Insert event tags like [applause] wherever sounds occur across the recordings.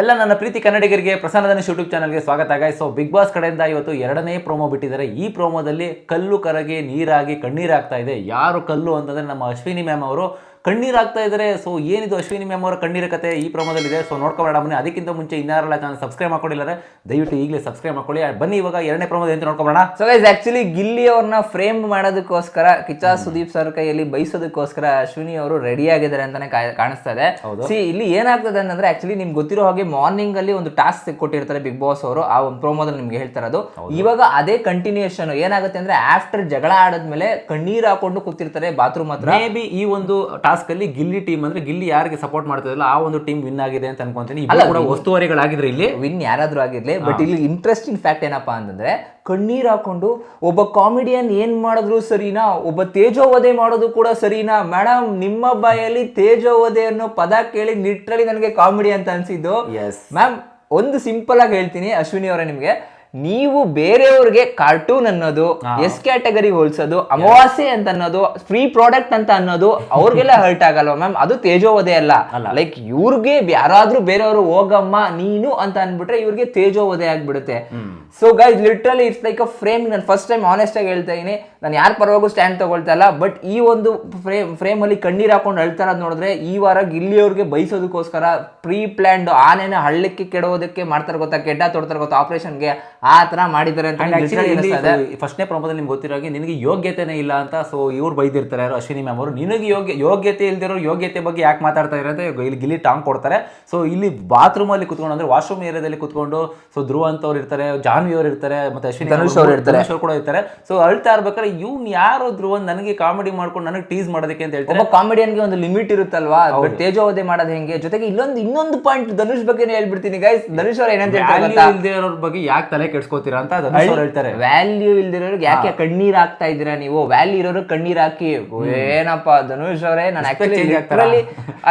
ಎಲ್ಲ ನನ್ನ ಪ್ರೀತಿ ಕನ್ನಡಿಗರಿಗೆ ಪ್ರಸನ್ನ ಯೂಟ್ಯೂಬ್ ಚಾನಲ್ಗೆ ಸ್ವಾಗತ ಗಾಯ್ ಸೊ ಬಿಗ್ ಬಾಸ್ ಕಡೆಯಿಂದ ಇವತ್ತು ಎರಡನೇ ಪ್ರೋಮೋ ಬಿಟ್ಟಿದ್ದಾರೆ. ಈ ಪ್ರೋಮೋದಲ್ಲಿ ಕಲ್ಲು ಕರಗಿ ನೀರಾಗಿ ಕಣ್ಣೀರಾಗ್ತಾ ಇದೆ. ಯಾರು ಕಲ್ಲು ಅಂತಂದರೆ ನಮ್ಮ ಅಶ್ವಿನಿ ಮ್ಯಾಮ್ ಅವರು. ಕಣ್ಣೀರಾಗ್ತಾ ಇದ್ದಾರೆ ಸೊ ಏನಿದು ಅಶ್ವಿನಿ ಮ್ಯಾಮ್ ಅವರ ಕಣ್ಣೀರ ಕತೆ ಈ ಪ್ರಮೋದಲ್ಲಿದೆ ಸೊ ನೋಡ್ಕೊಬೇಡ ಬನ್ನಿ. ಅದಕ್ಕಿಂತ ಮುಂಚೆ ಇನ್ನಾರಲ್ಲ ಚಾನಲ್ ಸಬ್ಸ್ಕ್ರೈಬ್ ಮಾಡ್ಕೊಂಡಿದ್ದಾರೆ ದಯವಿಟ್ಟು ಈಗಲೇ ಸಬ್ಸ್ಕ್ರೈಬ್ ಮಾಡ್ಕೊಳ್ಳಿ. ಬನ್ನಿ ಇವಾಗ ಎರಡನೇ ಪ್ರಮೋದ ಅಂತ ನೋಡ್ಕೊಬೋಣ. ಸೊ ಗೈಸ್ ಆಕ್ಚುಲಿ ಗಿಲ್ಲಿ ಅವ್ರನ್ನ ಫ್ರೇಮ್ ಮಾಡೋದಕ್ಕೋಸ್ಕರ ಕಿಚ್ಚ ಸುದೀಪ್ ಸರ್ ಕೈಯಲ್ಲಿ ಬಯಸೋದಕ್ಕೋಸ್ಕರ ಅಶ್ವಿನಿ ಅವರು ರೆಡಿ ಆಗಿದ್ದಾರೆ ಅಂತಾನೆ ಕಾಣಿಸ್ತಾ ಇದೆ ಸಿ ಇಲ್ಲಿ ಏನಾಗ್ತದೆ ಅಂತಂದ್ರೆ ಆಕ್ಚುಲಿ ನಿಮ್ಗೆ ಗೊತ್ತಿರೋ ಹಾಗೆ ಮಾರ್ನಿಂಗ್ ಅಲ್ಲಿ ಒಂದು ಟಾಸ್ಕ್ ಕೊಟ್ಟಿರ್ತಾರೆ ಬಿಗ್ ಬಾಸ್ ಅವರು. ಆ ಒಂದು ಪ್ರೋಮೋದಲ್ಲಿ ನಿಮ್ಗೆ ಹೇಳ್ತಾರದು ಇವಾಗ ಅದೇ ಕಂಟಿನ್ಯೂಯೇಷನ್ ಏನಾಗುತ್ತೆ ಅಂದ್ರೆ ಆಫ್ಟರ್ ಜಗಳ ಆಡದ್ಮೇಲೆ ಕಣ್ಣೀರ್ ಹಾಕೊಂಡು ಕೂತಿರ್ತಾರೆ ಬಾತ್ರೂಮ್ ಹತ್ರ. ಮೇ ಬಿ ಈ ಒಂದು ಟಾಸ್ಕ್ ಅಲ್ಲಿ ಗಿಲ್ಲಿ ಟೀಮ್ ಅಂದ್ರೆ ಗಿಲ್ಲಿ ಯಾರಿಗೆ ಸಪೋರ್ಟ್ ಮಾಡ್ತಿದ್ರಲ್ಲ ಆ ಒಂದು ಟೀಮ್ ವಿನ್ ಆಗಿದೆ ಅಂತ ಅನ್ಕೊಂತೀನಿ. ಕೂಡ ಉಸ್ತುವಾರಿಗಳಾಗಿದ್ರೆ ಇಲ್ಲಿ. ವಿನ್ ಯಾರಾದ್ರೂ ಆಗಿರ್ಲಿ ಬಟ್ ಇಲ್ಲಿ ಇಂಟ್ರೆಸ್ಟಿಂಗ್ ಫ್ಯಾಕ್ಟ್ ಏನಪ್ಪಾ ಅಂತಂದ್ರೆ ಕಣ್ಣೀರ್ ಹಾಕೊಂಡು ಒಬ್ಬ ಕಾಮಿಡಿಯನ್ ಏನ್ ಮಾಡಿದ್ರು ಸರಿನಾ ಒಬ್ಬ ತೇಜೋವಧೆ ಮಾಡೋದು ಕೂಡ ಸರಿನಾ? ಮೇಡಮ್ ನಿಮ್ಮ ಬಾಯಲ್ಲಿ ತೇಜೋವಧೆ ಅನ್ನೋ ಪದ ಕೇಳಿ ಲಿಟ್ರಲಿ ನನಗೆ ಕಾಮಿಡಿ ಅಂತ ಅನ್ಸಿದ್ದು. ಎಸ್ ಮ್ಯಾಮ್ ಒಂದು ಸಿಂಪಲ್ ಆಗಿ ಹೇಳ್ತೀನಿ ಅಶ್ವಿನಿ ಅವರೇ ನಿಮ್ಗೆ. ನೀವು ಬೇರೆಯವ್ರಿಗೆ ಕಾರ್ಟೂನ್ ಅನ್ನೋದು ಎಸ್ ಕ್ಯಾಟಗರಿ ಹೋಲ್ಸೋದು ಅಮಾವಾಸ್ಯೆ ಅಂತ ಅನ್ನೋದು ಫ್ರೀ ಪ್ರಾಡಕ್ಟ್ ಅಂತ ಅನ್ನೋದು ಅವ್ರಿಗೆಲ್ಲ [laughs] ಹರ್ಟ್ ಆಗಲ್ವಾ ಮ್ಯಾಮ್ ಅದು ತೇಜೋವಧೆ ಅಲ್ಲ. ಲೈಕ್ ಇವ್ರಿಗೆ ಯಾರಾದ್ರೂ ಬೇರೆಯವರು ಹೋಗಮ್ಮ ನೀನು ಅಂತ ಅನ್ಬಿಟ್ರೆ ಇವ್ರಿಗೆ ತೇಜೋವಧೆ ಆಗ್ಬಿಡುತ್ತೆ. So guys literally it's like a frame ನಾನು ಫಸ್ಟ್ ಟೈಮ್ ಆನೆಸ್ಟ್ ಆಗಿ ಹೇಳ್ತಾ ಇದೀನಿ. ನಾನು ಯಾರ ಪರವಾಗೂ ಸ್ಟ್ಯಾಂಡ್ ತಗೊಳ್ತಾ ಇಲ್ಲ. ಬಟ್ ಈ ಒಂದು ಫ್ರೇಮ್ ಫ್ರೇಮ್ ಅಲ್ಲಿ ಕಣ್ಣೀರ್ ಹಾಕೊಂಡು ಅಳ್ತಾ ಇರೋದ್ ನೋಡಿದ್ರೆ ಈ ವಾರ ಗಿಲ್ಲಿಯವ್ರಿಗೆ ಬಯಸೋದಕ್ಕೋಸ್ಕರ ಪ್ರೀ ಪ್ಲಾನ್ಡ್ ಆನೆನ ಹಳ್ಳಕ್ಕೆ ಕೆಡೋದಕ್ಕೆ ಮಾಡ್ತಾರೆ ಗೊತ್ತಾ? ಕೆಡ್ಡ ತೊಡ್ತಾರೆ ಗೊತ್ತಾ? ಆಪರೇಷನ್ಗೆ ಆ ತರ ಮಾಡಿದ್ದಾರೆ ಅಂತ. ಫಸ್ಟ್ನೇ ಪ್ರಮೋದಲ್ಲಿ ನಿಮ್ಗೆ ಗೊತ್ತಿರೋ ಹಾಗೆ ನಿನಗೆ ಯೋಗ್ಯತೆನೇ ಇಲ್ಲ ಅಂತ ಸೊ ಇವ್ರು ಬೈದಿರ್ತಾರೆ ಯಾರು ಅಶ್ವಿನಿ ಮ್ಯಾಮ್ ಅವರು. ನಿನಗೆ ಯೋಗ್ಯ ಯೋಗ್ಯತೆ ಇಲ್ದಿರೋ ಯೋಗ್ಯತೆ ಬಗ್ಗೆ ಯಾಕೆ ಮಾತಾಡ್ತಾ ಇರೋ ಅಂತ ಇಲ್ಲಿ ಗಿಲ್ಲಿ ಟಾಂಗ್ ಕೊಡ್ತಾರೆ. ಸೊ ಇಲ್ಲಿ ಬಾತ್ರೂಮ್ ಅಲ್ಲಿ ಕುತ್ಕೊಂಡು ಅಂದ್ರೆ ವಾಶ್ರೂಮ್ ಏರಿಯಾದಲ್ಲಿ ಕುತ್ಕೊಂಡು ಸೊ ಧ್ರುವ ಅಂತವ್ರು ಇರ್ತಾರೆ ಜಾನ್ವಿ ಅವ್ರು ಇರ್ತಾರೆ ಮತ್ತೆ ಅಶ್ವಿನಿ ಧನುಷ್ ಅವ್ರು ಇರ್ತಾರೆ. ಕೂಡ ಇರ್ತಾರೆ. ಸೊ ಅಳ್ತಾ ಇರ್ಬೇಕಾದ್ರೆ ಇವ್ನು ಯಾರು ಧ್ರುವ ನನಗೆ ಕಾಮಿಡಿ ಮಾಡ್ಕೊಂಡು ನನಗೆ ಟೀಸ್ ಮಾಡೋದಕ್ಕೆ ಅಂತ ಹೇಳ್ತಾರೆ. ಒಬ್ಬ ಕಾಮಿಡಿಯನ್ಗೆ ಒಂದು ಲಿಮಿಟ್ ಇರುತ್ತಲ್ವಾ? ತೇಜೋವಧೆ ಮಾಡೋದು ಹೆಂಗೆ? ಜೊತೆಗೆ ಇಲ್ಲೊಂದು ಇನ್ನೊಂದು ಪಾಯಿಂಟ್ ಧನುಷ್ ಬಗ್ಗೆ ಹೇಳ್ಬಿಡ್ತೀನಿ ಗೈಸ್ ಧನುಷ್ ಅವ್ರು ಏನಂತ ಹೇಳ್ತಾರೆ? ಬಗ್ಗೆ ಯಾಕೆ ತಲೆ ಕೆಡ್ಸ್ಕೋತೀರಾ ಅಂತ ಅದನ್ನ ಅವ್ರು ಹೇಳ್ತಾರೆ. ವ್ಯಾಲ್ಯೂ ಇಲ್ದಿರೋರಿಗೆ ಯಾಕೆ ಕಣ್ಣೀರ್ ಹಾಕ್ತಾ ಇದ್ದೀರಾ ನೀವು? ವ್ಯಾಲ್ಯೂ ಇರೋರು ಕಣ್ಣೀರ್ ಹಾಕಿ. ಏನಪ್ಪ ಧನುಷ್ ಅವರೇ ನಾನು actually literally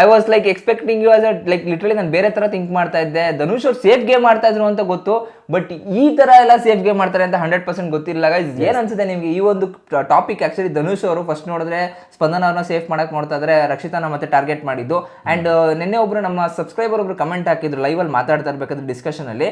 I was like expecting you as like literally ನಾನು ಬೇರೆ ತರ ಥಿಂಕ್ ಮಾಡ್ತಾ ಇದ್ದೆ. ಧನುಷ್ ಅವ್ರು ಸೇಫ್ ಗೇಮ್ ಮಾಡ್ತಾ ಇದ್ರು ಅಂತ ಗೊತ್ತು ಬಟ್ ಈ ತರ ಎಲ್ಲ ಸೇಫ್ ಗೇಮ್ ಮಾಡ್ತಾರೆ ಅಂತ ಹಂಡ್ರೆಡ್ ಪರ್ಸೆಂಟ್ ಗೊತ್ತಿಲ್ಲ. ಏನ್ ಅನ್ಸುತ್ತೆ ನಿಮ್ಗೆ? ಈ ಒಂದು ಟಾಪಿಕ್ ಆಕ್ಚುಲಿ ಧನುಷ್ ಅವರು ಫಸ್ಟ್ ನೋಡಿದ್ರೆ ಸ್ಪಂದನ ಅವ್ರನ್ನ ಸೇಫ್ ಮಾಡಕ್ ನೋಡ್ತಾ ಇದ್ರೆ ರಕ್ಷಿತಾನ ಮತ್ತೆ ಟಾರ್ಗೆಟ್ ಮಾಡಿದ್ದು. ಅಂಡ್ ನಿನ್ನೆ ಒಬ್ರು ನಮ್ಮ ಸಬ್ಸ್ಕ್ರೈಬರ್ ಒಬ್ರು ಕಮೆಂಟ್ ಹಾಕಿದ್ರು ಲೈವ್ ಅಲ್ಲಿ ಮಾತಾಡ್ತಾ ಇರ್ಬೇಕಾದ್ರೆ ಡಿಸ್ಕಷನ್ ಅಲ್ಲಿ.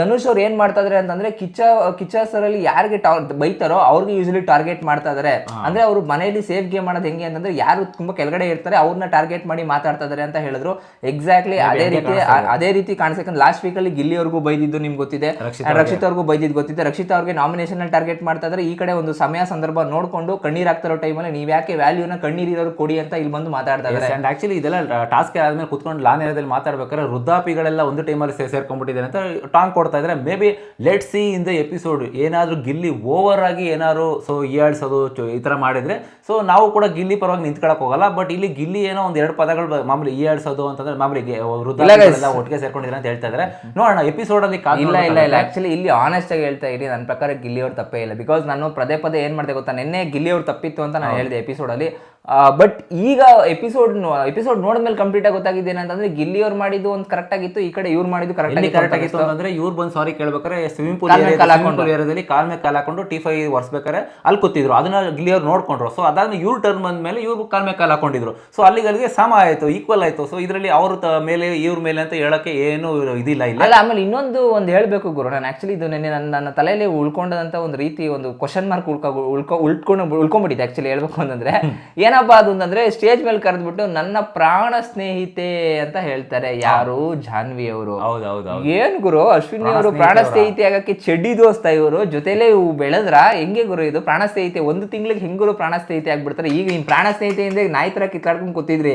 ಧನುಷ್ ಅವ್ರು ಏನ್ ಮಾಡ್ತಾ ಇದಾರೆ ಅಂತಂದ್ರೆ ಕಿಚ್ಚ ಕಿಚ್ಚ ಸರ್ ಅಲ್ಲಿ ಯಾರಿಗೆ ಬೈತಾರೋ ಅವ್ರಿಗೆ ಯೂಶಲಿ ಟಾರ್ಗೆಟ್ ಮಾಡ್ತಾ ಇದಾರೆ. ಅಂದ್ರೆ ಅವರು ಮನೆಯಲ್ಲಿ ಸೇಫ್ ಗೇಮ್ ಮಾಡೋದು ಹೆಂಗೆ ಅಂತಂದ್ರೆ ಯಾರು ತುಂಬಾ ಕೆಳಗಡೆ ಇರ್ತಾರೆ ಅವ್ರನ್ನ ಟಾರ್ಗೆಟ್ ಮಾಡಿ ಮಾತಾಡ್ತಾ ಇದಾರೆ ಅಂತ ಹೇಳಿದ್ರು. ಎಕ್ಸಾಕ್ಟ್ಲಿ ಅದೇ ರೀತಿ ಅದೇ ರೀತಿ ಕಾಣಿಸ್ತಾ ಲಾಸ್ಟ್ ವೀಕ್ ಅಲ್ಲಿ ಗಿಲ್ಲಿವರೆಗೂ ಬೈದಿದ್ದು ನಿಮ್ಗೆ ಗೊತ್ತಿದೆ. ರಕ್ಷಿತಾ ಅವ್ರಿಗೂ. ಬೈದಿದ್ದು ಗೊತ್ತಿದೆ. ರಕ್ಷಿತ್ ಅವ್ರಿಗೆ ನಾಮಿನೇಷನ್ ಅಲ್ಲಿ ಟಾರ್ಗೆಟ್ ಮಾಡ್ತಾ ಇದ್ರೆ. ಈ ಕಡೆ ಒಂದು ಸಮಯ ಸಂದರ್ಭ ನೋಡ್ಕೊಂಡು ಕಣ್ಣೀರ್ ಟೈಮ್ ಟೈಮಲ್ಲಿ ನೀವ್ ಯಾಕೆ ವ್ಯಾಲ್ಯೂನ ಕಣ್ಣೀರಿರೋರು ಕೊಡಿ ಅಂತ ಇಲ್ಲಿ ಬಂದು ಮಾತಾಡ್ತಾ ಇದ್ದಾರೆ ಅಂಡ್ ಆಕ್ಚುಲಿ ಇದೆಲ್ಲ ಟಾಸ್ಕ್ ಆದ್ಮೇಲೆ ಕುತ್ಕೊಂಡು ಲಾನ್ ಏರಿಯಾದಲ್ಲಿ ಮಾತಾಡ್ಬೇಕಾದ್ರೆ ವೃದ್ಧಾಪಿಗಳೆಲ್ಲ ಒಂದು ಟೈಮಲ್ಲಿ ಸೇರ್ಕೊಂಡ್ಬಿಟ್ಟಿದ್ದಾರೆ ಅಂತ ಟಾಂಗ್ ಕೊಡ್ತಾ ಇದ್ರೆ. May be let see in the episode. ಏನಾದರೂ ಗಿಲ್ಲಿ ಓವರ್ ಆಗಿ ಏನಾದ್ರು ಸೊ ಈಯಾಡ್ಸೋದು ಈ ಥರ ಮಾಡಿದ್ರೆ ಸೊ ನಾವು ಕೂಡ ಗಿಲ್ಲಿ ಪರವಾಗಿ ನಿಂತ್ಕೊಳ್ಳೋಕೆ ಹೋಗಲ್ಲ ಬಟ್ ಇಲ್ಲಿ ಗಿಲ್ಲಿ ಏನೋ ಒಂದು ಎರಡು ಪದಗಳು ಮಾಮೂಲಿ ಈಯಾಡ್ಸೋದು ಅಂತಂದ್ರೆ ಮಾಮೂಲಿ ವೃದ್ಧಾಪಿಗಳೆಲ್ಲ ಒಟ್ಟಿಗೆ ಸೇರ್ಕೊಂಡಿದ್ರೆ ಅಂತ ಹೇಳ್ತಾ ಇದ್ದಾರೆ ನೋಡೋಣ ಎಪಿಸೋಡ್ ಅಲ್ಲಿ ಇಲ್ಲ ಇಲ್ಲ ಇಲ್ಲ. ಆಕ್ಚುಲಿ ಇಲ್ಲಿ ಆನೆಸ್ಟ್ ಆಗಿ ಹೇಳ್ತಾ ಇರಿ ನನ್ನ ಪ್ರಕಾರ ಗಿಲ್ಲಿ ಅವ್ರ ತಪ್ಪೇ ಇಲ್ಲ. ಬಿಕಾಸ್ ನಾನು ಪದೇ ಪದೇ ಏನು ಮಾಡಿದೆ ಗೊತ್ತಾ? ನಿನ್ನೆ ಗಿಲ್ಲಿ ಅವ್ರು ತಪ್ಪಿತ್ತು ಅಂತ ನಾನು ಹೇಳಿದೆ ಎಪಿಸೋಡ್ ಅಲ್ಲಿ. ಬಟ್ ಈಗ ಎಪಿಸೋಡ್ ಎಪಿಸೋಡ್ ನೋಡಿದ್ಮೇಲೆ ಕಂಪ್ಲೀಟ್ ಆಗಿ ಗೊತ್ತಾಗಿದೆ ಏನಂತಂದ್ರೆ ಗಿಲ್ಲಿ ಅವ್ರು ಮಾಡಿದ್ದು ಒಂದು ಕರೆಕ್ಟ್ ಆಗಿತ್ತು ಈ ಕಡೆ ಇವ್ರು ಮಾಡಿದ್ದು ಕರೆಕ್ಟ್ ಆಗಿ ಕರೆಕ್ಟ್ ಆಗಿತ್ತು ಅಂತಂದ್ರೆ ಇವ್ರು ಬಂದು ಸಾರಿ ಕೇಳ್ಬೇಕಾರೆ ಸ್ವಿಮ್ಮಿಂಗ್ ಪೂಲ್ ಏರಿಯಾದಲ್ಲಿ ಕಾಲ್ ಮೇಲೆ ಕಾಲ್ ಹಾಕೊಂಡು ಟಿ ಫೈ ಒರೆಸ್ಬೇಕಾರೆ ಅಲ್ಲಿ ಕೂತಿದ್ರು. ಅದನ್ನ ಗಿಲ್ಲಿ ಅವ್ರು ನೋಡ್ಕೊಂಡ್ರು. ಸೊ ಅದಾದ್ಮೇಲೆ ಇವ್ರು ಟರ್ನ್ ಬಂದ್ಮೇಲೆ ಇವ್ರು ಕಾಲ್ ಮೇಲೆ ಕಾಲ್ ಹಾಕೊಂಡಿದ್ರು. ಸೊ ಅಲ್ಲಿಗೆ ಅಲ್ಲಿಗೆ ಸಮ ಆಯ್ತು ಈಕ್ವಲ್ ಆಯ್ತು. ಸೊ ಇದರಲ್ಲಿ ಅವ್ರ ಮೇಲೆ ಇವ್ರ ಮೇಲೆ ಅಂತ ಹೇಳಕ್ಕೆ ಏನು ಇದಿಲ್ಲ ಇಲ್ಲ. ಅಲ್ಲ ಆಮೇಲೆ ಇನ್ನೊಂದು ಒಂದು ಹೇಳಬೇಕು ಗುರು. ನಾನು ಆಕ್ಚುಲಿ ಇದು ನೆನ್ನೆ ನನ್ನ ನನ್ನ ತಲೆಯಲ್ಲಿ ಉಳ್ಕೊಂಡಂತ ಒಂದು ರೀತಿ ಒಂದು ಕ್ವಶನ್ ಮಾರ್ಕ್ ಉಳ್ಕೊ ಉಳ್ಕೊ ಉಳ್ಕೊಂಡು ಉಳ್ಕೊಂಡ್ಬಿಟ್ಟಿದೆ. ಆಕ್ಚುಲಿ ಹೇಳ್ಬೇಕು ಅಂತಂದ್ರೆ ಏನಪ್ಪಾ ಅದು ಅಂತಂದ್ರೆ ಸ್ಟೇಜ್ ಮೇಲೆ ಕರೆದ್ಬಿಟ್ಟು ನನ್ನ ಪ್ರಾಣ ಸ್ನೇಹಿತೆ ಅಂತ ಹೇಳ್ತಾರೆ ಯಾರು? ಜಾನ್ವಿ ಅವರು. ಏನ್ ಗುರು? ಅಶ್ವಿನಿ ಅವರು ಪ್ರಾಣ ಸ್ನೇಹಿತೆ ಆಗಕ್ಕೆ ಚೆಡ್ಡಿ ದೋಸ್ತ ಇವರು. ಜೊತೆಲೆ ಇವು ಬೆಳೆದ್ರ? ಹೆಂಗೆ ಗುರು ಇದು? ಪ್ರಾಣ ಸ್ನೇಹಿತೆ ಒಂದು ತಿಂಗಳಿಗೆ ಹೆಂಗುರು ಪ್ರಾಣ ಸ್ನೇಹಿತೆ ಆಗ್ಬಿಡ್ತಾರೆ? ಈಗ ಇನ್ ಪ್ರಾಣ ಸ್ನೇಹಿತೆಯಿಂದ ನಾಯಿ ತರ ಕಿತ್ತಾಡ್ಕೊಂಡ್ ಕೂತಿದ್ರಿ.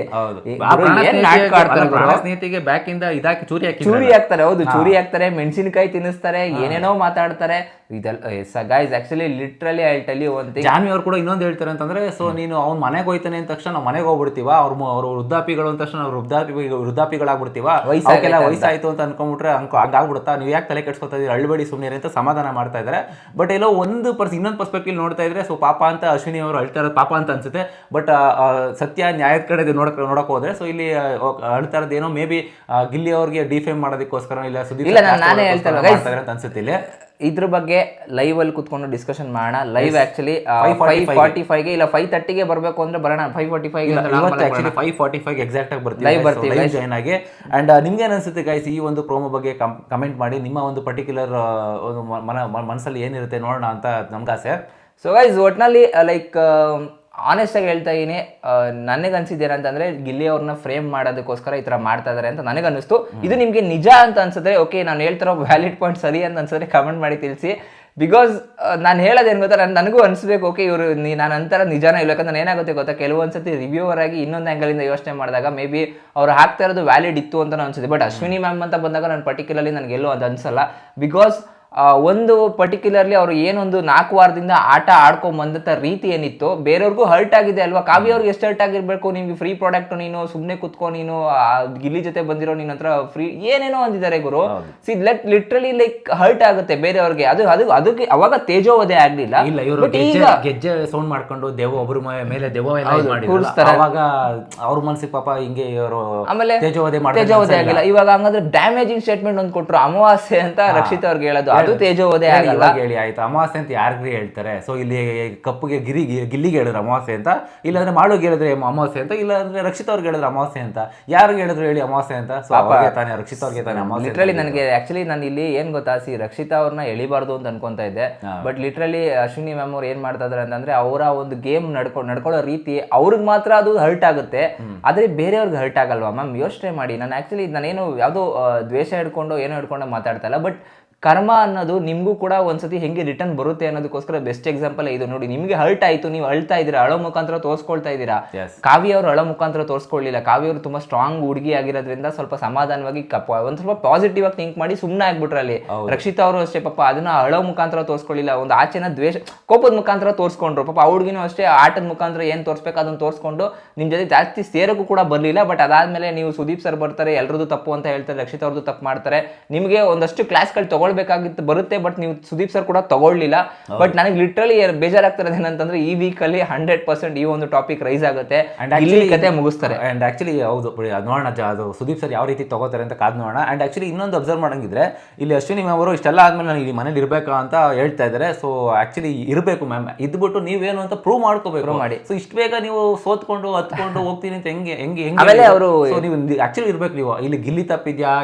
ಸ್ನೇಹಿತೆಗೆ- ಬ್ಯಾಕ್ ಇಂದ ಇದಾಕಿ ಚೂರಿ ಚೂರಿ ಹಾಕ್ತಾರೆ ಹೌದು ಚೂರಿ ಹಾಕ್ತಾರೆ ಮೆಣಸಿನಕಾಯಿ ತಿನ್ನಿಸ್ತಾರೆ ಏನೇನೋ ಮಾತಾಡ್ತಾರೆ. ಇದೆಲ್ಲ guys actually literally I tell you one thing Janvi ಅವ್ರು ಕೂಡ ಇನ್ನೊಂದು ಹೇಳ್ತಾರೆ ಅಂತಂದ್ರೆ ಸೊ ನೀನು ಅವ್ನ ಮನೆಗೆ ಹೋಯ್ತಾನೆ ಅಂದ ತಕ್ಷಣ ನಾವು ಮನೆಗೆ ಹೋಗ್ಬಿಡ್ತೀವ? ಅವ್ರ ಅವ್ರು ವೃದ್ಧಾಪಿಗಳು ಅಂದ ತಕ್ಷಣ ನಾವು ವೃದ್ಧಾಪಿ ವೃದ್ಧಾಪಿಗಳಾಗ್ಬಿಡ್ತೀವ ವಯಸ್ಸಾಗೆಲ್ಲ ವಯಸ್ಸಾಯಿತು ಅಂತ. ಅನ್ಕೊಂಡ್ಬಿಟ್ರೆ ಅಂಕ ಹಂಗಾಗ್ಬಿಡುತ್ತಾ ನೀವು ಯಾಕೆ ತಲೆ ಕೆಡ್ಸ್ಕೊತಾ ಇದೀರಿ ಅಳ್ಬೇಡಿ ಸುಮ್ಮನೆ ಅಂತ ಸಮಾಧಾನ ಮಾಡ್ತಾ ಇದ್ದಾರೆ ಬಟ್ ಎಲ್ಲೋ ಒಂದು ಪರ್ಸ್ ಇನ್ನೊಂದು ಪರ್ಸ್ಪೆಕ್ಟಿವ್ ನೋಡ್ತಾ ಇದ್ರೆ ಸೊ ಪಾಪ ಅಂತ ಅಶ್ವಿನಿ ಅವರು ಅಳ್ತಾ ಇರೋದು ಪಾಪ ಅಂತ ಅನ್ಸುತ್ತೆ. ಬಟ್ ಸತ್ಯ ನ್ಯಾಯದ ಕಡೆ ನೋಡಕ್ ನೋಡಕ್ ಹೋದ್ರೆ ಸೊ ಇಲ್ಲಿ ಅಳ್ತಾ ಇರೋದೇನೋ ಮೇ ಬಿ ಗಿಲ್ಲಿ ಅವ್ರಿಗೆ ಡಿಫೇಮ್ ಮಾಡೋದಕ್ಕೋಸ್ಕರ ಇಲ್ಲ ಸುದೀಪ್ ಇದ್ದಾರೆ ಅನ್ಸುತ್ತೆ ಇಲ್ಲಿ. ಇದ್ರ ಬಗ್ಗೆ ಲೈವ್ ಅಲ್ಲಿ ಕುತ್ಕೊಂಡು ಡಿಸ್ಕಷನ್ ಮಾಡೋಣ. ಲೈವ್ ಆಕ್ಚುಲಿ 5:45 ಫೈವ್ ಫಾರ್ಟಿ ಫೈವ್ಗೆ ಇಲ್ಲ ಫೈವ್ ತರ್ಟಿಗೆ ಬರಬೇಕು ಅಂದ್ರೆ ಬರೋಣ. Five forty five actually five forty five exact ಆಗಿ ಬರ್ತೀವಿ ಲೈವ್ ಬರ್ತೀವಿ, ಲೈವ್ ಜಾಯ್ನ್ ಆಗಿ. ಅಂಡ್ ನಿಮ್ಗೆ ಅನ್ಸುತ್ತೆ ಗೈಸ್ ಈ ಒಂದು ಪ್ರೋಮೋ ಬಗ್ಗೆ ಕಮೆಂಟ್ ಮಾಡಿ. ನಿಮ್ಮ ಒಂದು ಪರ್ಟಿಕ್ಯುಲರ್ ಮನ ಮನಸ್ಸಲ್ಲಿ ಏನಿರುತ್ತೆ ನೋಡೋಣ ಅಂತ ನಮ್ಗಾಸೆ ಸೊ ಗೈಸ್ ಒಟ್ನಲ್ಲಿ ಲೈಕ್ ಆನೆಸ್ಟ್ ಆಗಿ ಹೇಳ್ತಾ ಇದೀನಿ ನನಗೆ ಅನ್ಸಿದ್ದೇನಂತಂದ್ರೆ ಗಿಲ್ಲಿ ಅವ್ರನ್ನ ಫ್ರೇಮ್ ಮಾಡೋದಕ್ಕೋಸ್ಕರ ಈ ತರ ಮಾಡ್ತಾ ಇದಾರೆ ಅಂತ ನನಗೆ ಅನಿಸ್ತು ಇದು ನಿಮಗೆ ನಿಜ ಅಂತ ಅನ್ಸಿದ್ರೆ ಓಕೆ ನಾನು ಹೇಳ್ತಿರೋ ವ್ಯಾಲಿಡ್ ಪಾಯಿಂಟ್ ಸರಿ ಅಂತ ಅನ್ಸಿದ್ರೆ ಕಮೆಂಟ್ ಮಾಡಿ ತಿಳಿಸಿ. ಬಿಕಾಸ್ ನಾನು ಹೇಳೋದೇನು ಗೊತ್ತಾ ನಾನು ನನಗೂ ಅನಿಸ್ಬೇಕು ಓಕೆ ಇವರು ನಾನು ಅಂತರ ನಿಜಾನ ಇಲ್ಲ ಯಾಕಂದ್ರೆ ಏನಾಗುತ್ತೆ ಗೊತ್ತಾ ಕೆಲವೊಂದ್ಸತಿ ರಿವ್ಯೂವರ್ ಆಗಿ ಇನ್ನೊಂದು ಆ್ಯಂಗಲಿಂದ ಯೋಚನೆ ಮಾಡಿದಾಗ ಮೇ ಬಿ ಅವ್ರು ಹಾಕ್ತಾ ಇರೋದು ವ್ಯಾಲಿಡ್ ಇತ್ತು ಅಂತ ಅನ್ಸುತ್ತೆ. ಬಟ್ ಅಶ್ವಿನಿ ಮ್ಯಾಮ್ ಅಂತ ಬಂದಾಗ ನಾನು ಪರ್ಟಿಕ್ಯುಲರ್ಲಿ ನನಗೆಲ್ಲೂ ಅದು ಅನ್ಸಲ್ಲ. ಬಿಕಾಸ್ ಒಂದು ಪರ್ಟಿಕ್ಯುಲರ್ಲಿ ಅವರು ಏನೊಂದು ನಾಲ್ಕು ವಾರದಿಂದ ಆಟ ಆಡ್ಕೊಂಡ್ ಬಂದಂಥ ರೀತಿ ಏನಿತ್ತು ಬೇರೆಯವ್ರಿಗೂ ಹರ್ಟ್ ಆಗಿದೆ ಅಲ್ವಾ? ಕಾವ್ಯ ಅವ್ರಿಗೆ ಎಷ್ಟು ಹರ್ಟ್ ಆಗಿರಬೇಕು? ನಿಮಗೆ ಫ್ರೀ ಪ್ರಾಡಕ್ಟ್ ನೀನು ಸುಮ್ಮನೆ ಕುತ್ಕೊ ನೀನು ಗಿಲ್ಲಿ ಜೊತೆ ಬಂದಿರೋ ನಿನ್ನ ಹತ್ರ ಫ್ರೀ ಏನೇನೋ ಅಂದಿದ್ದಾರೆ ಗುರು. See let literally like hurt ಆಗುತ್ತೆ ಬೇರೆಯವ್ರಿಗೆ. ಅದು ಅದು ಅದಕ್ಕೆ ಅವಾಗ ತೇಜೋವಧೆ ಆಗ್ಲಿಲ್ಲ. ಇಲ್ಲ ಇವರು ಗೆಜ್ಜೆ ಸೌಂಡ್ ಮಾಡ್ಕೊಂಡು ದೇವ ಒಬ್ಬರು ಮೇಲೆ ದೇವ. ಅವಾಗ ಅವ್ರ ಮನಸ್ಸಿಗೆ ಪಾಪ ಹಿಂಗೆ ಇವರು ಆಮೇಲೆ ತೇಜೋವಧೆ ತೇಜೋವಧೆ ಆಗಿಲ್ಲ. ಇವಾಗ ಹಂಗಂದ್ರೆ ಡ್ಯಾಮೇಜಿಂಗ್ ಸ್ಟೇಟ್ಮೆಂಟ್ ಒಂದು ಕೊಟ್ರು ಅಮಾವಾಸ್ಯೆ ಅಂತ ರಕ್ಷಿತ್ ಅವ್ರಿಗೆ ಹೇಳೋದು. ಅದು ತೇಜೋವಧೆ ಆಗಲ್ಲ. ಹೇಳಿ ಆಯ್ತು. ಅಮಾವಾಸ್ಯೆ ಅಂತ ಯಾರಿಗ್ರಿ ಹೇಳ್ತಾರೆ? ಸೊ ಇಲ್ಲಿ ಕಪ್ಪುಗೆ ಗಿರಿ ಗಿಲ್ಲಿಗೆ ಹೇಳಿದ್ರು ಅಮಾವಾಸ್ಯೆ ಅಂತ. ಇಲ್ಲಾಂದ್ರೆ ಮಾಡೋಗಿ ಹೇಳಿದ್ರೆ ಅಮಾವಾಸ್ಯೆ ಅಂತ. ಇಲ್ಲಾಂದ್ರೆ ರಕ್ಷಿತ್ ಅವ್ರಿಗೆ ಹೇಳಿದ್ರೆ ಅಮಾವಾಸ್ಯೆ ಅಂತ. ಯಾರಿಗೆ ಹೇಳಿದ್ರು ಹೇಳಿ ಅಮಾವಾಸ್ಯೆ ಅಂತ? ಸೊ ಅವ್ರಿಗೆ ತಾನೇ ರಕ್ಷಿತ್ ಅವ್ರಿಗೆ ತಾನೆ ಅಮಾವಾಸ್ಯೆ ಲಿಟ್ರಲಿ ನನಗೆ ಆಕ್ಚುಲಿ ನಾನು ಇಲ್ಲಿ ಏನ್ ಗೊತ್ತಾ ಸಿ ರಕ್ಷಿತಾ ಅವ್ರನ್ನ ಎಳಿಬಾರ್ದು ಅಂತ ಅನ್ಕೊಂತಾ ಇದ್ದೆ. ಬಟ್ ಲಿಟ್ರಲಿ ಅಶ್ವಿನಿ ಮ್ಯಾಮ್ ಅವ್ರು ಏನ್ ಮಾಡ್ತಾ ಇದಾರೆ ಅಂತಂದ್ರೆ ಅವರ ಒಂದು ಗೇಮ್ ನಡ್ಕೊಂಡು ನಡ್ಕೊಳ್ಳೋ ರೀತಿ ಅವ್ರಿಗೆ ಮಾತ್ರ ಅದು ಹರ್ಟ್ ಆಗುತ್ತೆ. ಆದ್ರೆ ಬೇರೆಯವ್ರಿಗೆ ಹರ್ಟ್ ಆಗಲ್ವಾ ಮ್ಯಾಮ್ ಯೋಚನೆ ಮಾಡಿ. ನಾನು ಆಕ್ಚುಲಿ ನಾನೇನು ಯಾವುದೋ ದ್ವೇಷ ಹಿಡ್ಕೊಂಡು ಏನೋ ಹಿಡ್ಕೊಂಡು ಮಾತಾಡ್ತಾ ಇಲ್ಲ. ಬಟ್ ಕರ್ಮ ಅನ್ನೋದು ನಿಮಗೂ ಕೂಡ ಒಂದ್ಸತಿ ಹೆಂಗೆ ರಿಟರ್ನ್ ಬರುತ್ತೆ ಅನ್ನೋದಕ್ಕೋಸ್ಕರ ಬೆಸ್ಟ್ ಎಕ್ಸಾಂಪಲ್ ಇದು ನೋಡಿ ನಿಮಗೆ ಹರ್ಟ್ ಆಯ್ತು ನೀವು ಅಳ್ತಾ ಇದ್ದೀರಾ ಅಳೋ ಮುಖಾಂತರ ತೋರಿಸ್ಕೊಳ್ತಾ ಇದ್ದೀರಾ? ಕಾವ್ಯ ಅವರು ಅಳೋ ಮುಖಾಂತರ ತೋರಿಸ್ಕೊಳ್ಳಿಲ್ಲ ಕಾವ್ಯ ಅವರು ತುಂಬಾ ಸ್ಟ್ರಾಂಗ್ ಹುಡುಗಿ ಆಗಿರೋದ್ರಿಂದ ಸ್ವಲ್ಪ ಸಮಾಧಾನವಾಗಿ ಒಂದ್ ಸ್ವಲ್ಪ ಪಾಸಿಟಿವ್ ಆಗಿ ಥಿಂಕ್ ಮಾಡಿ ಸುಮ್ಮನೆ ಆಗ್ಬಿಟ್ರು ಅಲ್ಲಿ. ರಕ್ಷಿತಾ ಅವರು ಅಷ್ಟೇ ಪಾಪ ಅದನ್ನ ಅಳೋ ಮುಖಾಂತರ ತೋರಿಸ್ಕೊಳ್ಳಿಲ್ಲ ಒಂದು ಆಚೆನ ದ್ವೇಷ ಕೋಪದ ಮುಖಾಂತರ ತೋರಿಸ್ಕೊಂಡ್ರು. ಪಾಪ ಆ ಹುಡುಗಿನೂ ಅಷ್ಟೇ ಆಟದ ಮುಖಾಂತರ ಏನ್ ತೋರಿಸ್ಬೇಕು ಅದನ್ನ ತೋರಿಸ್ಕೊಂಡು ನಿಮ್ ಜೊತೆ ಜಾಸ್ತಿ ಸೇರಕ್ಕೂ ಕೂಡ ಬರಲಿಲ್ಲ. ಬಟ್ ಅದಾದ್ಮೇಲೆ ನೀವು ಸುದೀಪ್ ಸರ್ ಬರ್ತಾರೆ ಎಲ್ರದ್ದು ತಪ್ಪು ಅಂತ ಹೇಳ್ತಾರೆ ರಕ್ಷಿತಾ ಅವ್ರದ್ದು ತಪ್ಪು ಮಾಡ್ತಾರೆ. ನಿಮಗೆ ಒಂದಷ್ಟು ಕ್ಲಾಸ್ಗಳು ತಗೊಳ್ಬೇಕಾಗಿತ್ತು ಬರುತ್ತೆ ಬಟ್ ನೀವು ಸುದೀಪ್ ಸರ್ ಕೂಡ ತಗೊಳ್ಳಿಲ್ಲ. ಬಟ್ ನನಗೆ ಲಿಟ್ರಲಿ ಬೇಜಾರಾಗ್ತಿರೋದು ಏನಂತಂದ್ರೆ ಈ ವೀಕ್ ಅಲ್ಲಿ ಹಂಡ್ರೆಡ್ ಪರ್ಸೆಂಟ್ ಈ ಒಂದು ಟಾಪಿಕ್ ರೈಸ್ ಆಗುತ್ತೆ. ಇಲ್ಲಿ ಕತೆ ಮುಗಿಸ್ತಾರೆ. ಅಂಡ್ ಆಕ್ಚುಲಿ ಹೌದು ನೋಡೋಣ ಅದು ಸುದೀಪ್ ಸರ್ ಯಾವ ರೀತಿ ತಗೋತಾರೆ ಅಂತ ಕಾದ್ ನೋಡೋಣ. ಅಂಡ್ ಆಕ್ಚುಲಿ ಇನ್ನೊಂದು ಅಬ್ಸರ್ವ್ ಮಾಡಂಗಿದ್ರೆ ಇಲ್ಲಿ ಅಶ್ವಿನಿ ಮ್ಯಾಮ್ ಅವರು ಇಷ್ಟೆಲ್ಲ ಆದ್ಮೇಲೆ ನಾನು ಇಲ್ಲಿ ಮನೇಲಿ ಇರ್ಬೇಕಾ ಅಂತ ಹೇಳ್ತಾ ಇದ್ದಾರೆ. ಸೊ ಆಕ್ಚುಲಿ ಇರಬೇಕು ಮ್ಯಾಮ್ ಇದ್ಬಿಟ್ಟು ನೀವೇನು ಅಂತ ಪ್ರೂವ್ ಮಾಡ್ಕೋಬೇಕು. ಮಾಡಿ. ಸೊ ಇಷ್ಟು ಬೇಗ ನೀವು ಸೋತ್ಕೊಂಡು ಹತ್ಕೊಂಡು ಹೋಗ್ತೀನಿ ಅಂತ ಹೆಂಗೆ ಹೆಂಗೆ ಹೆಂಗೆ ಆಮೇಲೆ ಅವ್ರು- ನೀವು ಆಕ್ಚುಲಿ ಇರ್ಬೇಕು ನೀವು. ಇಲ್ಲಿ ಗಿಲ್ಲಿ ತಪ್ಪಿದ್ಯಾ?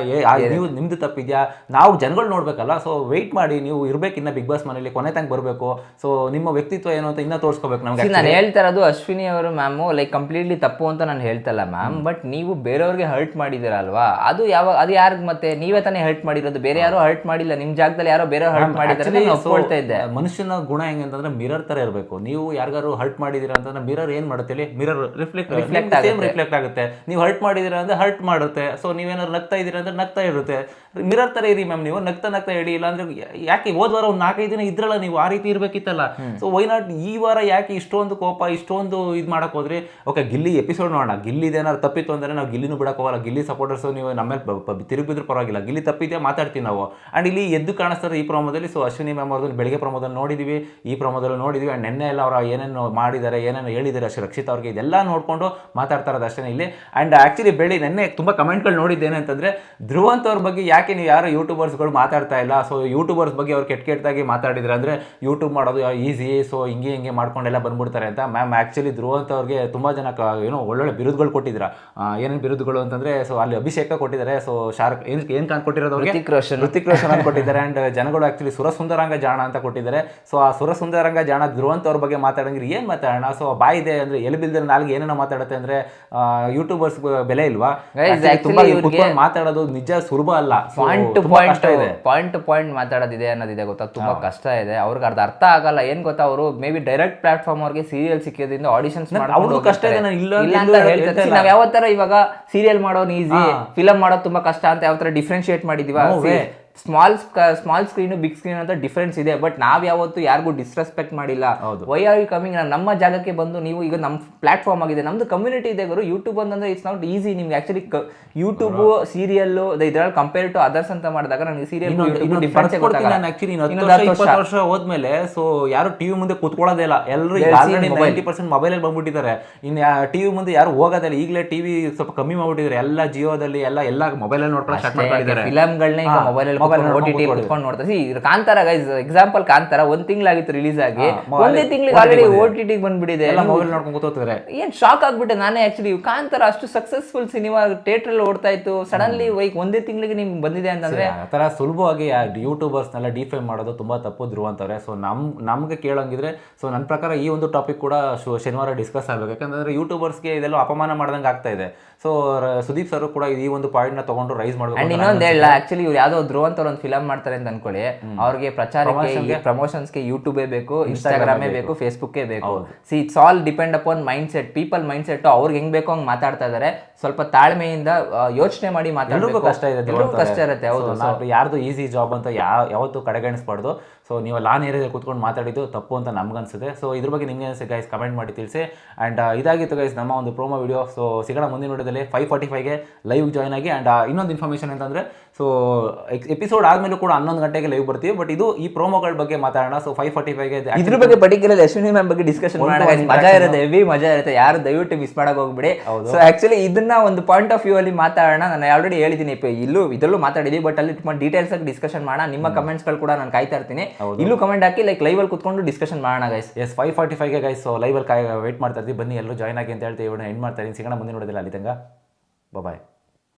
ನೀವು ನಿಮ್ದು ತಪ್ಪಿದ್ಯಾ? ನಾವು ಜನಗಳು ನೋಡ್ಬೇಕಲ್ಲ ಸೊ ವೆಯ್ಟ್ ಮಾಡಿ ನೀವು ಇರ್ಬೇಕು ಇನ್ನ ಬಿಗ್ ಬಾಸ್ ಮನೇಲಿ ಕೊನೆ ತನಕ ಬರಬೇಕು. ಸೊ ನಿಮ್ಮ ವ್ಯಕ್ತಿತ್ವ ಏನು ಅಂತ ಇನ್ನ ತೋರಿಸ್ಕೋಬೇಕು ನಮ್ಗೆ ನಾನು ಹೇಳ್ತಾ ಇರೋದು ಅಶ್ವಿನಿ ಅವರು ಮ್ಯಾಮು ಲೈಕ್ ಕಂಪ್ಲೀಟ್ಲಿ ತಪ್ಪು ಅಂತ ನಾನು ಹೇಳ್ತಲ್ಲ ಮ್ಯಾಮ್ ಬಟ್ ನೀವು ಬೇರೆಯವ್ರಿಗೆ ಹರ್ಟ್ ಮಾಡಿದಿರಲ್ವಾ ಅದು ಯಾವ ಅದು ಯಾರಿಗೆ ಮತ್ತೆ ನೀವೇ ತಾನೇ ಹರ್ಟ್ ಮಾಡಿರೋದು. ಬೇರೆ ಯಾರು ಹರ್ಟ್ ಮಾಡಿಲ್ಲ. ನಿಮ್ ಜಾಗದಲ್ಲಿ ಯಾರೋ ಬೇರೆ ಹರ್ಟ್ ಮಾಡಿದ್ರೆ ಒಪ್ಕೊಳ್ತಾ ಇದ್ದೆ. ಮನುಷ್ಯನ ಗುಣ ಹೆಂಗೆ ಅಂತಂದ್ರೆ ಮಿರರ್ ತರ ಇರಬೇಕು. ನೀವು ಯಾರಿಗಾರು ಹರ್ಟ್ ಮಾಡಿದಿರ ಅಂತಂದ್ರೆ ಮಿರರ್ ಏನ್ ಮಾಡುತ್ತೆ ಮಿರರ್ ರಿಫ್ಲೆಕ್ಟ್ ರಿಫ್ಲೆಕ್ಟ್ ಆಗುತ್ತೆ. ನೀವು ಹರ್ಟ್ ಮಾಡಿದಿರ ಅಂದ್ರೆ ಹರ್ಟ್ ಮಾಡುತ್ತೆ. ಸೊ ನೀವೇನಾದ್ರು ನಗ್ತಾ ಇದ್ದೀರಾ ಅಂದ್ರೆ ನಗ್ತಾ ಇರುತ್ತೆ. ಮಿರರ್ ತರ ಇರಿ ಮ್ಯಾಮ್ ನೀವು ನಗ್ತಾ ನಗ್ತಾ ಹೇಳಿ ಇಲ್ಲ ಅಂದ್ರೆ ಯಾಕೆ ಹೋದ್ ವಾರ ಒಂದು ನಾಲ್ಕೈದು ದಿನ ಇದ್ರಲ್ಲ ನೀವು ಆ ರೀತಿ ಇರ್ಬೇಕಿತ್ತಲ್ಲ? ಸೊ ವೈ ನಾಟ್ ಈ ವಾರ ಯಾಕೆ ಇಷ್ಟೊಂದು ಕೋಪ ಇಷ್ಟೊಂದು ಇದು ಮಾಡಕ್ ಹೋದ್ರಿ? ಓಕೆ ಗಿಲ್ಲಿ ಎಪಿಸೋಡ್ ನೋಡೋಣ. ಗಿಲ್ಲಿ ಏನಾದ್ರು ತಪ್ಪಿತ್ತು ಅಂದ್ರೆ ನಾವು ಗಿಲ್ಲಿನೂ ಬಿಡಕ್ ಹೋಗಲ್ಲ. ಗಿಲ್ಲಿ ಸಪೋರ್ಟರ್ಸ್ ನೀವು ನಮ್ಮ ಮೇಲೆ ತಿರುಗಿದ್ರು ಪರವಾಗಿಲ್ಲ. ಗಿಲ್ಲಿ ತಪ್ಪಿದ್ಯಾ? ಮಾತಾಡ್ತೀವಿ ನಾವು. ಅಂಡ್ ಇಲ್ಲಿ ಎದ್ದು ಕಾಣಿಸ್ತಾರೆ ಈ ಪ್ರಮೋದಲ್ಲಿ ಸೊ ಅಶ್ವಿನಿ ಮ್ಯಾಮ್ ಅವ್ರದ್ದು ಬೆಳಿಗ್ಗೆ ಪ್ರಮೋದಲ್ಲಿ ನೋಡಿದೀವಿ. ಈ ಪ್ರಮೋದಲ್ಲಿ ನೋಡಿದೀವಿ. ಅಂಡ್ ನೆನ್ನೆ ಎಲ್ಲ ಅವರು ಏನೇನು ಮಾಡಿದ್ದಾರೆ ಏನೇನು ಹೇಳಿದ್ದಾರೆ. ಅಷ್ಟು ರಕ್ಷಿತ್ ಅವ್ರಿಗೆ ಇದೆಲ್ಲ ನೋಡ್ಕೊಂಡು ಮಾತಾಡ್ತಾರೆ ಇರೋದು ಅಷ್ಟೇ ಇಲ್ಲಿ. ಅಂಡ್ ಆಕ್ಚುಲಿ ಬೆಳಿ ನೆನ್ನೆ ತುಂಬಾ ಕಮೆಂಟ್ಗಳು ನೋಡಿದ್ದೇನೆ ಅಂತಂದ್ರೆ ಧ್ರುವಂತ್ ಅವ್ರ ಬಗ್ಗೆ ಯಾಕೆ ನೀವು ಯಾರು ಯೂಟ್ಯೂಬರ್ಸ್ಗಳು ಮಾತಾಡ್ತಾ ಇಲ್ಲ? ಸೊ ಯೂಟ್ಯೂಬರ್ಸ್ ಬಗ್ಗೆ ಅವ್ರು ಕೆಟ್ಟ ಕೆಟ್ಟದಾಗಿ ಮಾತಾಡಿದ್ರೆ ಅಂದ್ರೆ ಯೂಟ್ಯೂಬ್ ಮಾಡೋದು ಈಸಿ ಸೊ ಹಿಂಗೆ ಹಿಂಗೆ ಮಾಡ್ಕೊಂಡೆಲ್ಲ ಬಂದ್ಬಿಡ್ತಾರೆ ಅಂತ. ಮ್ಯಾಮ್ ಆಕ್ಚುಲಿ ಅಂತ ಅವ್ರಿಗೆ ತುಂಬಾ ಜನ ಏನೋ ಒಳ್ಳೊಳ್ಳೆ ಬಿರುದುಗಳು ಕೊಟ್ಟಿದ್ರ. ಏನೇನು ಬಿರುದುಗಳು ಅಂತಂದ್ರೆ ಸೊ ಅಲ್ಲಿ ಅಭಿಷೇಕ ಕೊಟ್ಟಿದ್ದಾರೆ. ಸೊ ಶಾರ್ಕ್ ಏನು ಏನು ಕಾಣ್ ಕೊಟ್ಟಿರೋದು ಅವ್ರಿಗೆ? ಋತಿಕ್ ರೋಷನ್. ಋತಿಕ್ ರೋಷನ್ ಅಂತ ಕೊಟ್ಟಿದ್ದಾರೆ. ಅಂಡ್ ಜನಗಳು ಆಕ್ಚುಲಿ ಸುರಸುಂದರಂಗ ಜಾಣ ಅಂತ ಕೊಟ್ಟಿದ್ದಾರೆ. ಸೊ ಆ ಸುರಸುಂದರಂಗ ಜಾಣ ಧ್ರುವಂತ ಅವ್ರ ಬಗ್ಗೆ ಮಾತಾಡಂಗಿರಿ ಏನು ಮಾತಾಡೋಣ? ಸೊ ಬಾಯ್ ಇದೆ ಅಂದ್ರೆ ಎಲ್ಲಿ ಬಿಲ್ದ್ರೆ ನಾಲ್ಗೆ ಏನೇನೋ ಮಾತಾಡುತ್ತೆ ಅಂದ್ರೆ ಯೂಟ್ಯೂಬರ್ಸ್ ಬೆಲೆ ಇಲ್ವಾ? ತುಂಬ ಮಾತಾಡೋದು ನಿಜ ಸುಲಭ ಅಲ್ಲ. ಪಾಯಿಂಟ್ ಪಾಯಿಂಟ್ ಇದೆ. ಪಾಯಿಂಟ್ ಟು ಪಾಯಿಂಟ್ ಮಾತಾಡೋದಿದೆ ಅನ್ನೋದಿದೆ ಗೊತ್ತಾ? ತುಂಬಾ ಕಷ್ಟ ಇದೆ. ಅವ್ರಿಗೆ ಅರ್ಧ ಅರ್ಥ ಆಗಲ್ಲ. ಏನ್ ಗೊತ್ತಾ ಅವರು? ಮೇ ಬಿ ಡೈರೆಕ್ಟ್ ಪ್ಲಾಟ್ಫಾರ್ಮ್ ಅವ್ರಿಗೆ ಸೀರಿಯಲ್ ಸಿಕ್ಕಿದ್ರಿಂದ ಆಡಿಷನ್ಸ್ ಕಷ್ಟ ಇದೆ, ಇಲ್ಲ ಅಂತ ಹೇಳ್ತಾರೆ ನಾವ್ ಯಾವ ತರ ಇವಾಗ ಸೀರಿಯಲ್ ಮಾಡೋನ್ ಈಸಿ ಫಿಲಮ್ ಮಾಡೋದು ತುಂಬಾ ಕಷ್ಟ ಅಂತ ಯಾವ ತರ differentiate ಮಾಡಿದೀವ. Small small screen big screen ಅಂತ ಡಿಫ್ರೆನ್ಸ್ ಇದೆ. ಬಟ್ ನಾವು ಯಾವತ್ತು ಯಾರಿಗೂ ಡಿಸ್ರೆಸ್ಪೆಕ್ಟ್ ಮಾಡಿಲ್ಲ. ವೈ ಆರ್ ಯು ಕಮಿಂಗ್ ನಮ್ಮ ಜಾಗಕ್ಕೆ ಬಂದು ನೀವು ಈಗ ನಮ್ಮ ಪ್ಲಾಟ್ಫಾರ್ಮ್ ಆಗಿದೆ. ನಮ್ದು ಕಮ್ಯುನಿಟಿ ಇದೆ ಗುರು. ಯೂಟ್ಯೂಬ್ ಅಂತಂದ್ರೆ ಇಟ್ಸ್ ನಾಟ್ ಈಸಿ ನಿಮ್ಗೆ ಆಕ್ಚುಲಿ ಯೂಟ್ಯೂಬ್ ಸೀರಿಯಲ್ ಇದ್ರಲ್ಲಿ ಕಂಪೇರ್ ಟು ಅದರ್ಸ್ ಅಂತ ಮಾಡಿದಾಗ ನನಗೆ ಸೀರಿಯಲ್ ವರ್ಷ ಹೋದ್ಮೇಲೆ ಸೊ ಯಾರು ಟಿವಿ ಮುಂದೆ ಕುತ್ಕೊಳ್ಳೋದೇ ಇಲ್ಲ. ಎಲ್ಲರೂ ನೈಂಟಿ ಪರ್ಸೆಂಟ್ ಮೊಬೈಲ್ ಅಲ್ಲಿ ಬಂದ್ಬಿಟ್ಟಿದ್ದಾರೆ. ಇನ್ನು ಟಿವಿ ಮುಂದೆ ಯಾರು ಹೋಗೋದಿಲ್ಲ ಈಗಲೇ ಟಿವಿ ಸ್ವಲ್ಪ ಕಮ್ಮಿ ಮಾಡ್ಬಿಟ್ಟಿದ್ದಾರೆ. ಎಲ್ಲ ಜಿಯೋದಲ್ಲಿ ಎಲ್ಲ ಎಲ್ಲ ಮೊಬೈಲ್ ಅಲ್ಲಿ ನೋಡ್ಕೊಂಡು ಸ್ಟಾರ್ಟ್ ಮಾಡ್ಕೊಂಡಿದ್ದಾರೆ. ಫಿಲಮ್ಗಳನ್ನ ಮೊಬೈಲ್ ಅಲ್ಲಿ Mobile ಓ ಟಿ ಟಿ ನೋಡ್ಕೊಂಡು ಕುತ್ಕೊಂಡು ನೋಡ್ತಾರೆ ಕಾಂತಾರ ಗೈಸ್ ಎಕ್ಸಾಂಪಲ್ ಕಾಂತಾರ ಒಂದ್ ತಿಂಗಳಾಗಿತ್ತು ರಿಲೀಸ್ ಆಗಿ ಒಂದೇ ತಿಂಗಳಿಗೆ ಆಲ್ರೆಡಿ ಓ ಟಿ ಟಿ ಬಂದ್ಬಿಟ್ಟಿದೆ. ಎಲ್ಲ ಮೊಬೈಲ್ ನೋಡ್ಕೊಂಡು ಕೂತೋಗ್ತಿದ್ದಾರೆ ಏನ್ ಶಾಕ್ ಆಗ್ಬಿಟ್ಟೆ. ನಾನೇ ಆಕ್ಚುಲಿ ಕಾಂತಾರ ಅಷ್ಟು ಸಕ್ಸಸ್ಫುಲ್ ಸಿನಿಮಾ ಥಿಯೇಟರ್ ಅಲ್ಲಿ ಓಡ್ತಾ ಇತ್ತು. ಸಡನ್ಲಿ ವೈಕ್ ಒಂದೇ ತಿಂಗಳಿಗೆ ನಿಮ್ಗೆ ಬಂದಿದೆ ಅಂತಂದ್ರೆ ಆತರ ಸುಲಭವಾಗಿ ಸುಲಭವಾಗಿ ಯೂಟ್ಯೂಬರ್ಸ್ನೆಲ್ಲ ಡಿಫೈ ಮಾಡೋದು ತುಂಬಾ ತಪ್ಪು ಧ್ರುವ ಅಂತಾರೆ ಸೊ ನಮ್ ನಮ್ಗೆ ಕೇಳೋಂಗಿದ್ರೆ ಸೊ ನನ್ನ ಪ್ರಕಾರ ಈ ಒಂದು ಟಾಪಿಕ್ ಕೂಡ ಶನಿವಾರ ಡಿಸ್ಕಸ್ ಆಗಬೇಕು. ಯಾಕಂದ್ರೆ ಯೂಟ್ಯೂಬರ್ಸ್ಗೆ ಇದೆಲ್ಲ ಅಪಮಾನ ಮಾಡ್ದಂಗೆ ಆಗ್ತಾ ಇದೆ. ಸೊ ಸುದೀಪ್ ಸರ್ ಕೂಡ ಈ ಒಂದು ಪಾಯಿಂಟ್ನ ತಗೊಂಡು ರೈಸ್ ಮಾಡಬೇಕು ಇನ್ನೊಂದು ಹೇಳ ಆಕ್ಚುಲಿ ಇವ್ರು ಯಾವ್ದೋ ಧ್ರುವ ಅಂತ ಒಂದು ಫಿಲಮ್ ಮಾಡ್ತಾರೆ ಅಂತ ಅನ್ಕೊಳ್ಳಿ. ಅವ್ರಿಗೆ ಪ್ರಚಾರಕ್ಕೆ ಪ್ರಮೋಷನ್ಸ್ಗೆ ಯೂಟ್ಯೂಬೇ ಬೇಕು ಇನ್ಸ್ಟಾಗ್ರಾಮೇ ಬೇಕು ಫೇಸ್ಬುಕ್ಕೇ ಬೇಕು. See it's all depend upon mind set people mind set ಅವ್ರಿಗೆ ಹೆಂಗ್ ಬೇಕೋ ಹಂಗ್ ಮಾತಾಡ್ತಾ ಇದಾರೆ ಸ್ವಲ್ಪ ತಾಳ್ಮೆಯಿಂದ ಯೋಚನೆ ಮಾಡಿ ಮಾತಾಡೋದು ಮಾತಾಡಬೇಕು ಕಷ್ಟ ಅಂತಾರೆ. ಕಷ್ಟ ಇರುತ್ತೆ ಹೌದು. ಯಾರ್ದು ಈಸಿ ಜಾಬ್ ಅಂತ ಯಾವ ಯಾವತ್ತೂ ಕಡೆಗಣಿಸ್ಬಾರ್ದು. ಸೊ ನೀವು ಲಾನ್ ಏರಿಯಾದಲ್ಲಿ ಕೂತ್ಕೊಂಡು ಮಾತಾಡಿದ್ದು ತಪ್ಪು ಅಂತ ನಮ್ಗನ್ಸುತ್ತೆ. ಸೊ ಇದ್ರ ಬಗ್ಗೆ ನಿಮ್ಗೆ ಅನಿಸುತ್ತೆ ಗೈಸ್ ಕಮೆಂಟ್ ಮಾಡಿ ತಿಳಿಸಿ. ಆ್ಯಂಡ್ ಇದಾಗಿತ್ತು ಗೈಸ್ ನಮ್ಮ ಒಂದು ಪ್ರೋಮೋ ವಿಡಿಯೋ ಸೊ ಸಿಗೋಣ ಮುಂದಿನ ವಿಡಿಯೋದಲ್ಲಿ ಫೈವ್ ಫಾರ್ಟಿ ಫೈವ್ಗೆ ಲೈವ್ ಜಾಯ್ನ್ ಆಗಿ. ಆ್ಯಂಡ್ ಇನ್ನೊಂದು ಇನ್ಫಾರ್ಮೇಷನ್ ಅಂತಂದರೆ ಸೊ ಎಪಿಸೋಡ್ ಆದ್ಮೇಲೆ ಕೂಡ ಹನ್ನೊಂದು ಗಂಟೆಗೆ ಲೈವ್ ಬರ್ತೀವಿ. ಬಟ್ ಇದು ಈ ಪ್ರೋಮೋಗಳ ಬಗ್ಗೆ ಮಾತಾಡೋಣ. ಸೊ ಫೈವ್ ಫಾರ್ಟಿ ಇದೆ ಇದ್ರ ಬಗ್ಗೆ ಪರ್ಟಿಕ್ಯುಲರ್ ಅಶ್ವಿನಿ ಮ್ಯಾಮ್ ಬಗ್ಗೆ ಡಿಸ್ಕಷನ್ ಮಾಡೋಣ. ಮಜಾ ಇರುತ್ತೆ ಹೆವಿ ಮಜಾ ಇರುತ್ತೆ. ಯಾರು ದಯವಿಟ್ಟು ಮಿಸ್ ಮಾಡಕ್ ಹೋಗ್ಬಿಡಿ. ಸೊ ಆಕ್ಚುಲಿ ಇದನ್ನ ಒಂದು ಪಾಯಿಂಟ್ ಆಫ್ ವ್ಯೂ ಅಲ್ಲಿ ಮಾತಾಡೋಣ. ನಾನು ಆಲ್ರೆಡಿ ಹೇಳಿದ್ದೀನಿ. ಇಲ್ಲೂ ಇದರಲ್ಲೂ ಮಾತಾಡಿದೀವಿ. ಬಟ್ ಅಲ್ಲಿ ತುಂಬಾ ಡೀಟೇಲ್ಸ್ ಆಗಿ ಡಿಸ್ಕಷನ್ ಮಾಡೋಣ. ನಿಮ್ಮ ಕಮೆಂಟ್ಸ್ಗಳು ಕೂಡ ನಾನು ಕಾಯ್ತಾ ಇರ್ತೀನಿ. ಇಲ್ಲೂ ಕಮೆಂಟ್ ಹಾಕಿ ಲೈಕ್ ಲೈವ್ ಅಲ್ಲಿ ಕುತ್ಕೊಂಡು ಡಿಸ್ಕಷನ್ ಮಾಡೋಣ guys yes five forty five guys so ಅಲ್ಲಿ ಕಾಯ್ ವೇಟ್ ಮಾಡ್ತಾ ಇರ್ತೀವಿ. ಬನ್ನಿ ಎಲ್ಲರೂ ಜಾಯ್ನ್ ಆಗಿ ಅಂತ ಹೇಳ್ತೀವಿ. ಎಂಡ್ ಮಾಡ್ತಾ ಇದ್ದೀನಿ. ಸಿಗೋಣ ಮುಂದಿನ ನೋಡೋದಿಲ್ಲ ಅಲ್ಲಿ ತಂಗ ಬಾಯ್